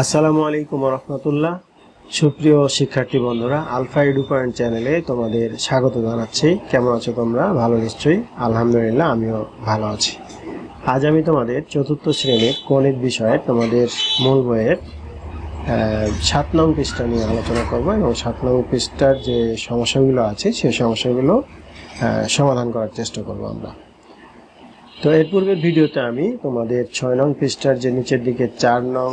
আসসালামু আলাইকুম রহমতুল্লাহ সুপ্রিয় শিক্ষার্থী বন্ধুরা, আলফা এডু পয়েন্ট চ্যানেলে তোমাদের স্বাগত জানাচ্ছি। কেমন আছো তোমরা? ভালো নিশ্চয়ই? আলহামদুলিল্লাহ, আমিও ভালো আছি। আজ আমি তোমাদের চতুর্থ শ্রেণির গণিত বিষয়ে তোমাদের মূল বইয়ের সাত নং পৃষ্ঠা নিয়ে আলোচনা করব এবং সাত নং পৃষ্ঠার যে সমস্যাগুলো আছে সেই সমস্যাগুলো সমাধান করার চেষ্টা করব আমরা। তো এর পূর্বের ভিডিওতে আমি তোমাদের ছয় নং পৃষ্ঠার যে নিচের দিকে চার নং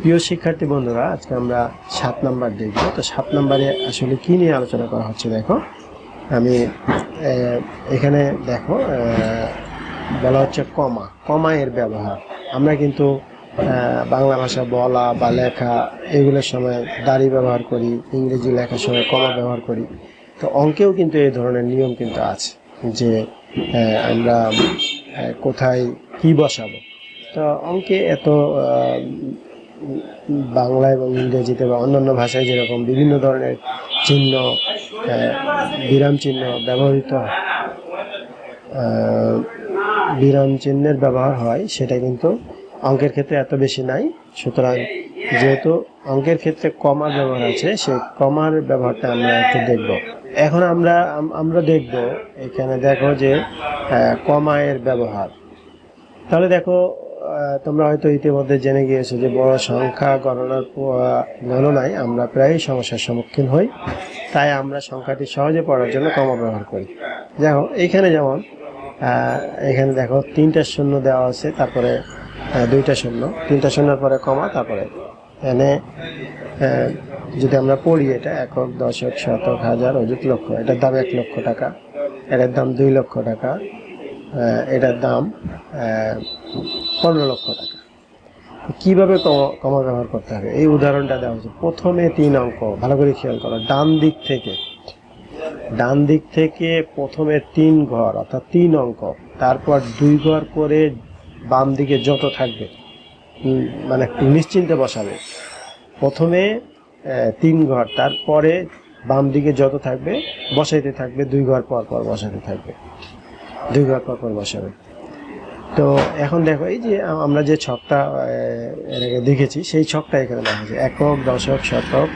প্রিয় শিক্ষার্থী বন্ধুরা, আজকে আমরা সাত নাম্বার দেখব। তো সাত নাম্বারে আসলে কি নিয়ে আলোচনা করা হচ্ছে দেখো। আমি এখানে দেখো বলা হচ্ছে কমা। কমা এর ব্যবহার। আমরা কিন্তু বাংলা ভাষা বলা বা লেখা এগুলোর সময় দাড়ি ব্যবহার করি, ইংরেজি লেখার সময় কমা ব্যবহার করি। তো অঙ্কেও কিন্তু এই ধরনের নিয়ম কিন্তু আছে যে আমরা কোথায় কি বসাবো। তো অঙ্কে এত বাংলা এবং ইংরেজিতে বা অন্যান্য ভাষায় যেরকম বিভিন্ন ধরনের চিহ্ন বিরাম চিহ্ন ব্যবহৃত বিরাম চিহ্নের ব্যবহার হয় সেটা কিন্তু অঙ্কের ক্ষেত্রে এত বেশি নাই। সুতরাং যেহেতু অঙ্কের ক্ষেত্রে কমার ব্যবহার আছে সেই কমার ব্যবহারটা আমরা একটু দেখব। এখন আমরা আম- আমরা দেখব এখানে দেখো যে আহ, কমা ব্যবহার। তাহলে দেখো তোমরা হয়তো ইতিমধ্যে জেনে গিয়েছো যে বড় সংখ্যা গণনার গণনায় আমরা প্রায়ই সমস্যার সম্মুখীন হই। তাই আমরা সংখ্যাটি সহজে পড়ার জন্য কমা ব্যবহার করি। দেখো এইখানে যেমন এখানে দেখো তিনটা শূন্য দেওয়া আছে, তারপরে দুইটা শূন্য। তিনটা শূন্যর পরে কমা, তারপরে এখানে যদি আমরা পড়ি এটা একক দশক শতক, হাজার, অযুত লক্ষ। এটার দাম এক লক্ষ টাকা। এটার দাম দুই লক্ষ টাকা। এটার দাম পনেরো লক্ষ টাকা। কীভাবে কমা- ব্যবহার করতে হবে? এই উদাহরণটা দেওয়া হচ্ছে প্রথমে তিন অঙ্ক, ভালো করে খেয়াল করো। ডান দিক থেকে, ডান দিক থেকে প্রথমে তিন ঘর, অর্থাৎ তিন অঙ্ক। তারপর দুই ঘর করে বাম দিকে যত থাকবে মানে নিশ্চিন্তে বসাবে। প্রথমে তিন ঘর, তারপরে বাম দিকে যত থাকবে, বসাইতে থাকবে, দুই ঘর পর পর বসাতে থাকবে। দুই ঘর পর পর বসাবে। তো এখন দেখো, এই যে আমরা যে ছকটা দেখেছি, সেই ছকটা এখানে দেখা যায় একক, দশক, শতক,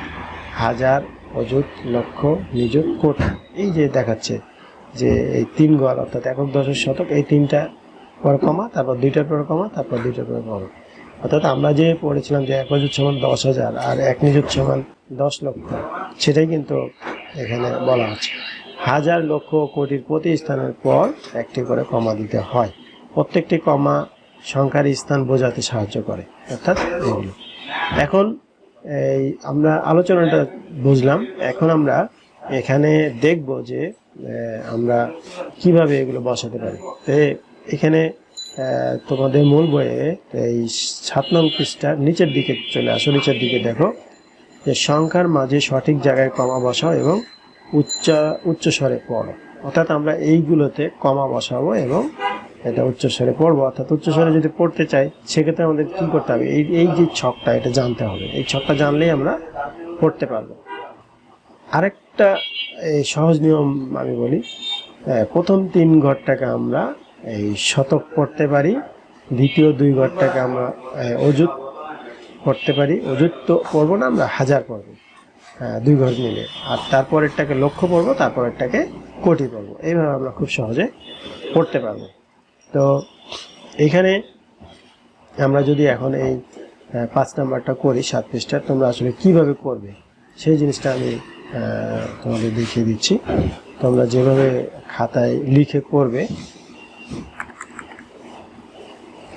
হাজার, অযুত, লক্ষ, নিযুত, কোটি। এই যে দেখাচ্ছে যে এই তিন ঘর অর্থাৎ একক, দশক, শতক, এই তিনটা পর কমা, তারপর দুইটার পর কমা, তারপর দুইটার পর কমা অর্থাৎ আমরা যে পড়েছিলাম যে এক অযুত সমান দশ হাজার আর এক নিযুত সমান দশ লক্ষ, সেটাই কিন্তু এখানে বলা আছে হাজার, লক্ষ, কোটির প্রতি স্থানের পর একটি করে কমা দিতে হয়। প্রত্যেকটি কমা সংখ্যার স্থান বোঝাতে সাহায্য করে, অর্থাৎ এগুলো। এখন এই আমরা আলোচনাটা বুঝলাম। এখন আমরা এখানে দেখব যে আমরা কীভাবে এগুলো বসাতে পারি। তো এখানে তোমাদের মূল বইয়ে এই সাত নং পৃষ্ঠার নিচের দিকে চলে আসো, নিচের দিকে দেখো যে সংখ্যার মাঝে সঠিক জায়গায় কমা বসাও এবং উচ্চ উচ্চ স্বরে পড়ো। অর্থাৎ আমরা এইগুলোতে কমা বসাবো এবং এটা উচ্চ স্বরে পড়ব, অর্থাৎ উচ্চ স্বরে যদি পড়তে চাই, সেক্ষেত্রে আমাদের কি করতে হবে? এই এই যে ছকটা, এটা জানতে হবে। এই ছকটা জানলেই আমরা পড়তে পারব। আরেকটা এই সহজ নিয়ম আমি বলি প্রথম তিন ঘরটাকে আমরা, এই, শতক পড়তে পারি, দ্বিতীয় দুই ঘরটাকে আমরা অযুত পড়তে পারি। অযুত তো পড়ব না, আমরা হাজার পড়ব দুই ঘর মিলে। আর তারপরেরটাকে লক্ষ্য পড়ব, তারপরেরটাকে কোটি পড়ব। এইভাবে আমরা খুব সহজে পড়তে পারব। তো এখানে আমরা যদি এখন এই পাঁচ নাম্বারটা করি, সাত পৃষ্ঠার, তোমরা আসলে কীভাবে করবে? সেই জিনিসটা আমি তোমাদের দেখিয়ে দিচ্ছি। তোমরা যেভাবে খাতায় লিখে করবে,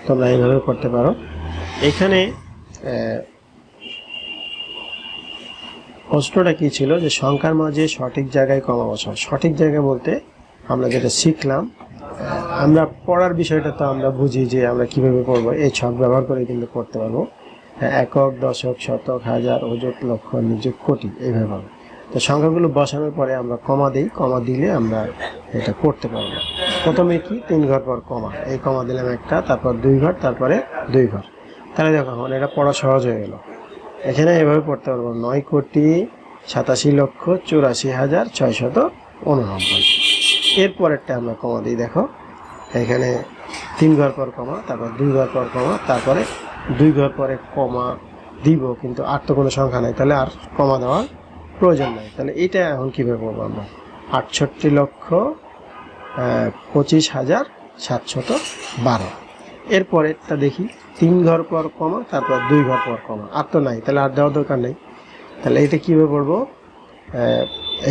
তোমরা এইভাবে করতে পারো। এখানে প্রশ্নটা কি ছিল? যে সংখ্যার মাঝে সঠিক জায়গায় কমা বসাও। সঠিক জায়গা বলতে আমরা যেটা শিখলাম আমরা পড়ার বিষয়টা তো আমরা বুঝি যে আমরা কীভাবে পড়ব। এই ছক ব্যবহার করে কিন্তু পড়তে পারব। একক, দশক, শতক, হাজার অযুত লক্ষ নিযুত কোটি, এইভাবে হবে। তো সংখ্যাগুলো বসানোর পরে আমরা কমা দিই। কমা দিলে আমরা এটা করতে পারব। প্রথমে কি? তিন ঘর পর কমা। এই কমা দিলাম একটা, তারপর দুই ঘর, তারপরে দুই ঘর। তাহলে দেখো, এখন এটা পড়া সহজ হয়ে গেল। এখানে এভাবে পড়তে পারব। নয় কোটি সাতাশি লক্ষ চুরাশি হাজার ছয়শত উননব্বই। এরপরেরটা আমরা কমা দিই, দেখো। এখানে তিন ঘর পর কমা, তারপর দুই ঘর পর কমা, তারপরে দুই ঘর পরে কমা দিব, কিন্তু আর তো কোনো সংখ্যা নাই। তাহলে আর কমা দেওয়ার প্রয়োজন নাই। তাহলে এটা এখন কীভাবে করব আমরা? আটষট্টি লক্ষ পঁচিশ হাজার সাতশত বারো। এরপরেরটা দেখি, তিন ঘর পর কমা, তারপর দুই ঘর পর কমা। আর তো নাই, তাহলে আর দেওয়ার দরকার নেই। তাহলে এটা কীভাবে পড়ব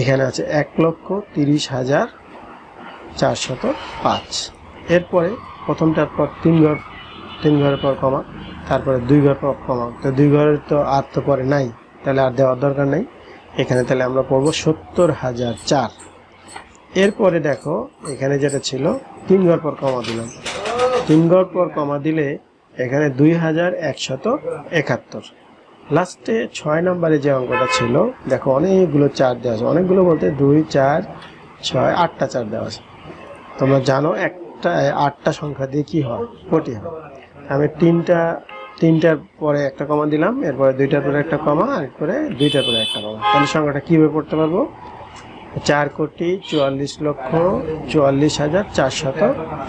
এখানে আছে এক লক্ষ তিরিশ হাজার চারশত পাঁচ। এরপরে প্রথমটার পর তিন ঘর, তিন ঘরের পর কমা, তারপরে দুই ঘর পর কমা। তো দুই ঘরের তো আর তো পরে নাই, তাহলে আর দেওয়ার দরকার নেই। এখানে তাহলে আমরা পড়ব সত্তর হাজার চার। এরপরে দেখো, এখানে যেটা ছিল, তিন ঘর পর কমা দিলাম। তিন ঘর পর কমা দিলে এখানে দুই হাজার একশত একাত্তর। লাস্টে ছয় নম্বরে যে অঙ্কটা ছিল, দেখো অনেকগুলো চার দেওয়া আছে। অনেকগুলো বলতে দুই, চার, ছয়, আটটা চার দেওয়া আছে। তোমরা জানো একটা আটটা সংখ্যা দিয়ে কি হয়? কোটি হয়। আমি তিনটা, তিনটার পরে একটা কমা দিলাম, এরপরে দুইটার পরে একটা কমা, আর এরপরে দুইটার পরে একটা কমা। তাহলে সংখ্যাটা কীভাবে পড়তে পারব? চার কোটি চুয়াল্লিশ লক্ষ চুয়াল্লিশ হাজার চারশত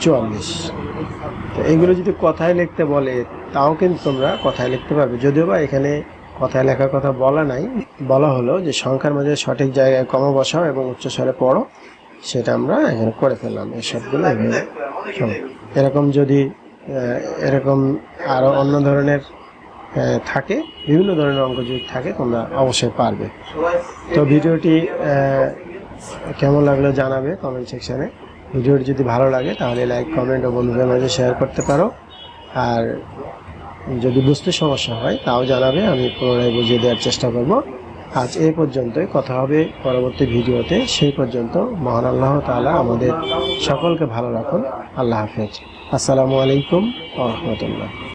চুয়াল্লিশ। তো এইগুলো যদি কথায় লিখতে বলে, তাও কিন্তু তোমরা কথায় লিখতে পারবে। যদিও বা এখানে কথায় লেখার কথা বলা নাই, বলা হলো যে সংখ্যার মাঝে সঠিক জায়গায় কমা বসাও এবং উচ্চস্বরে পড়ো। সেটা আমরা এখানে করে ফেললাম, এই সবগুলো এরকম যদি এরকম আরও অন্য ধরনের থাকে, বিভিন্ন ধরনের অঙ্ক যদি থাকে, তোমরা অবশ্যই পারবে। তো ভিডিওটি কেমন লাগল জানাবে কমেন্ট সেকশানে ভিডিওটি যদি ভালো লাগে, তাহলে লাইক কমেন্ট ও বন্ধুদের মাঝে শেয়ার করতে পারো। আর যদি বুঝতে সমস্যা হয়, তাও জানাবে, আমি পুনরায় বুঝিয়ে দেওয়ার চেষ্টা করব। আজ এই পর্যন্তই। কথা হবে পরবর্তী ভিডিওতে। সেই পর্যন্ত মহান আল্লাহ তালা আমাদের সকলকে ভালো রাখুন। আল্লাহ হাফেজ। আসসালামু আলাইকুম রহমতুল্লাহ।